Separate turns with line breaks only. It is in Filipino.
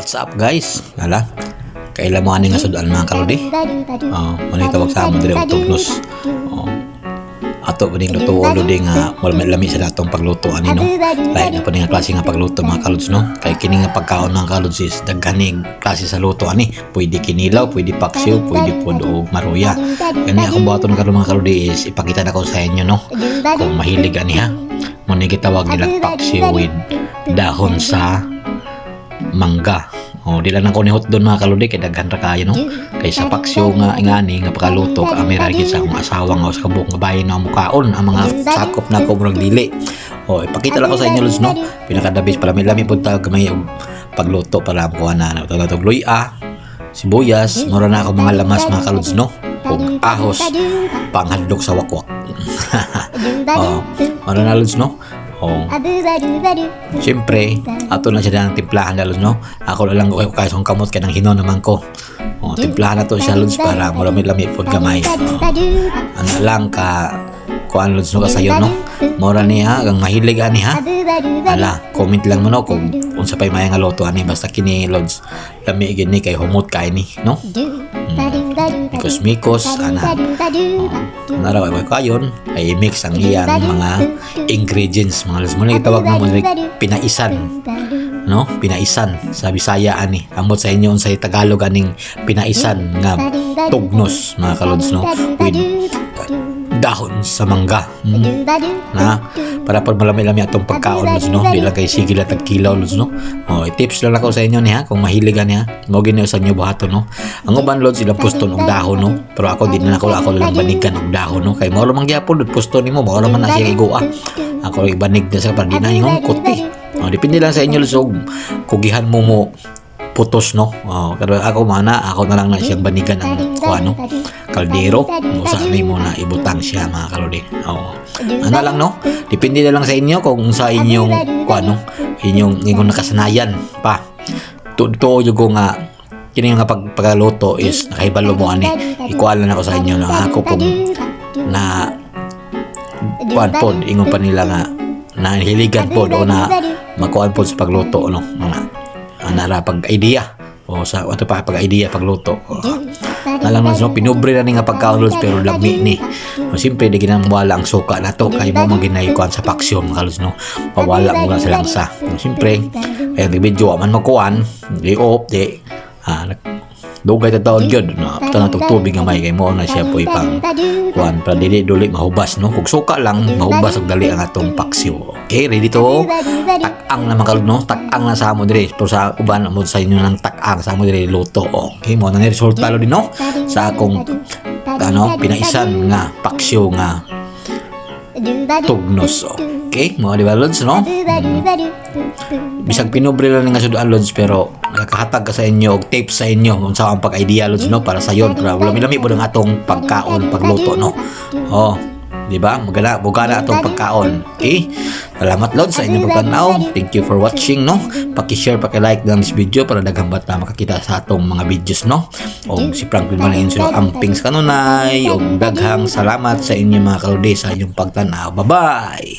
What's up guys? Hala, kailan mo nga sudan mga kalodi? Oh, muna tawag sa amon dire utugnos. Oh. Ato pa ning luto ulo di nga wala lami sa datong pagluto ani no. Lain na pa ning klase nga pagluto mga kalods no. Kay kini nga pagkaon mga kalods is daghaning klase sa luto ani. Pwede kinilaw, pwede paksiw, pwede pod og maruya. Kani akong buhaton karon mga kalodi is ipakita na ko sa inyo no. Kung mahilig ani ha. Muna gitawag nila paksiw with dahon sa mangga. O, di lang ako ni hot doon mga kaludi, kay daghan ra kayo, no? Kay sa paksyo nga ingani, nga pakaluto, ka amira sa akong asawa nga, sa kabuk nga bahay na mukaon, ang mga sakop na ko murag dili. O, ipakita lang ko sa inyo, Luz, no? Pinakadabis, pala may lami tawag kamay pagluto para kuha na? Tawag luya, sibuyas, mura na ako mga lamas mga kaluds, no? Kung ahos, panghadlok sa wakwak. o, mura na, Luz, no? O, Siyempre, ato na siya ng timplahan na no? Ako lang ko kaya kung kamot kay nang hino naman ko. O, timplahan na to siya Lods para marami-lami po gamay. O, ano lang ka kuan Lods no kasayo no? Mora niya, ang mahilig ani ha? Ala, comment lang mo no kung unsa pay may nga loto ani basta kini Lods. Lami gini kay humot kay ni, no? Mikos-mikos, ana. O, naraw ay kayon ay mix ang iyang mga ingredients mga Lods. Muna itawag na mo pinaisan no pinaisan sa Bisaya ani amot sa inyo unsay Tagalog aning pinaisan nga tugnos mga kalods no with dahon sa mangga. Mm. na para pag malami-lami atong pagkaon lods no? Di lang kay sige lang tag kilaw lods no? Oh tips lang ako sa inyo niya kung mahiligan niya. Mo gini sa inyo buhaton no? Ang uban lods sila puston og dahon no? Pero ako di na ako ako lang banigan og dahon no? Kay mao lamang gyapon puston nimo mao man na siya igua ako ibanig na sa pag di na ingon kuti. Oh, depende lang sa inyo lusog. Kugihan mo mo putos no. Oh, pero ako mana, ako na lang na siyang banigan ng kuano, kaldero. Mo sa amin mo na ibutang siya mga kalodi. Oh. Ano lang no? Depende na lang sa inyo kung sa inyong kuano, inyong inyong nakasanayan pa. Tuto yo ko nga kini nga pag pagluto is nakaibalo mo ani. Ikuan lang ako sa inyo na ako kung na kuan pod ingon pa nila nga na hiligan pod o na makuan po sa pagluto no mga anara pag idea. O sa ato pa pag idea pagluto o, alam na so pinubre na ni nga pagkaon Lods, pero lami ni. O simple di ginang wala ang suka na to kay mo maginay kuan sa paksyo mga Lods, no? Pawala mo sa langsa o, simple kaya di video man makuan di op di ah, dugay ta taon gyud na ta na tubig nga may kay mo na siya po ipang kuan para dili duli mahubas no? Kung suka lang mahubas og dali ang atong paksyo okay ready to? Tak-ang na makalog no? Tak-ang na sa amo dire pero sa uban mo sa inyo ng tak-ang sa amo dire luto. Okay mo na ni resulta lo din no? Sa akong ano pinaisan nga paksyo nga tugnos okay mo di ba lods no? Bisag pinubre lang nga sudan lods pero nakakahatag ka sa inyo og tape sa inyo kung sa ang pag-idea lods no? Para sa yon para lami-lami po ng atong pagkaon pagluto no? Oh di ba? Magana bugana atong pagkaon. Okay? Salamat lods sa inyong pagtanaw. Thank you for watching no? Paki-share paki-like ng this video para daghang bata makakita sa atong mga videos no? O si Franklin ang sila amping sa kanunay. O daghang salamat sa inyong mga kalode sa inyong pagtanaw. Bye bye